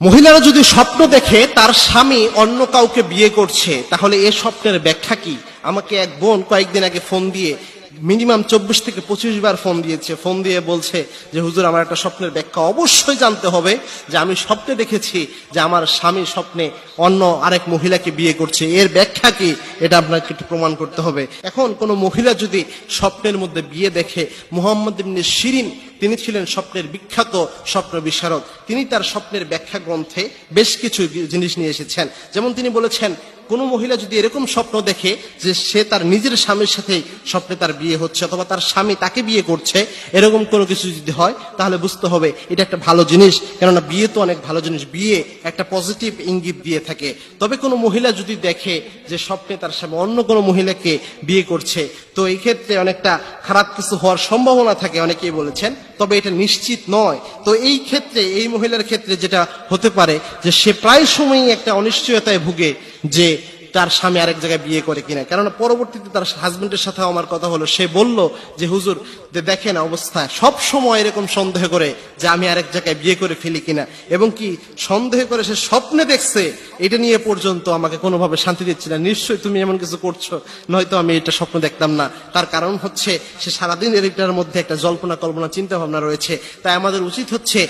মহিলারা যদি স্বপ্ন দেখে তার স্বামী অন্য কাউকে বিয়ে করছে, তাহলে এ স্বপ্নের ব্যাখ্যা কি? আমাকে এক বোন কয়েকদিন আগে ফোন দিয়ে, মিনিমাম চব্বিশ থেকে পঁচিশ বার ফোন দিয়েছে। ফোন দিয়ে বলছে যে, হুজুর, আমার একটা স্বপ্নের ব্যাখ্যা অবশ্যই জানতে হবে যে, আমি স্বপ্নে দেখেছি যে, আমার স্বামী স্বপ্নে অন্য আরেক মহিলাকে বিয়ে করছে। এর ব্যাখ্যা কি? এটা আপনাকে একটু প্রমাণ করতে হবে। এখন কোনো মহিলা যদি স্বপ্নের মধ্যে বিয়ে দেখে, মুহাম্মদ ইবনে শিরিন তিনি ছিলেন স্বপ্নের বিখ্যাত স্বপ্ন বিশারদ তিনি তার স্বপ্নের ব্যাখ্যা গ্রন্থে বেশ কিছু জিনিস নিয়ে এসেছেন। যেমন তিনি বলেছেন কোনো মহিলা যদি এরকম স্বপ্ন দেখে যে সে তার নিজের স্বামীর সাথে স্বপ্নে তার বিয়ে হচ্ছে অথবা তার স্বামী তাকে বিয়ে করছে, এরকম কোনো কিছু যদি হয়, তাহলে বুঝতে হবে এটা একটা ভালো জিনিস। কেননা বিয়ে তো অনেক ভালো জিনিস। বিয়ে একটা পজিটিভ ইঙ্গিত দিয়ে থাকে। তবে কোনো মহিলা যদি দেখে যে স্বপ্নে তার স্বামী অন্য কোনো মহিলাকে বিয়ে করছে, তো এই ক্ষেত্রে অনেকটা খারাপ কিছু হওয়ার সম্ভাবনা থাকে, অনেকেই বলেছেন। তবে এটা নিশ্চিত নয়। তো এই ক্ষেত্রে, এই মহিলার ক্ষেত্রে যেটা হতে পারে যে সে প্রায় সময়ই একটা অনিশ্চয়তায় ভুগে। যে তার স্বামী আরেক জায়গায় বিয়ে করে কিনা। কারণ পরবর্তীতে তার হাজবেন্ডের সাথে আমার কথা হলো, সে বলল যে, হুজুর যে দেখেন অবস্থা সব সময় এরকম সন্দেহ করে যে, আমি আরেক জায়গায় বিয়ে করে ফেলি কিনা। এবং কি সন্দেহ করে সে স্বপ্নে দেখছে, এটা নিয়ে পর্যন্ত আমাকে কোনোভাবে শান্তি দিচ্ছে না। নিশ্চয়ই তুমি এমন কিছু করছ, নয়তো আমি এটা স্বপ্ন দেখতাম না। তার কারণ হচ্ছে, সে সারাদিন এটার মধ্যে একটা জল্পনা কল্পনা চিন্তা ভাবনা রয়েছে। তাই আমাদের উচিত হচ্ছে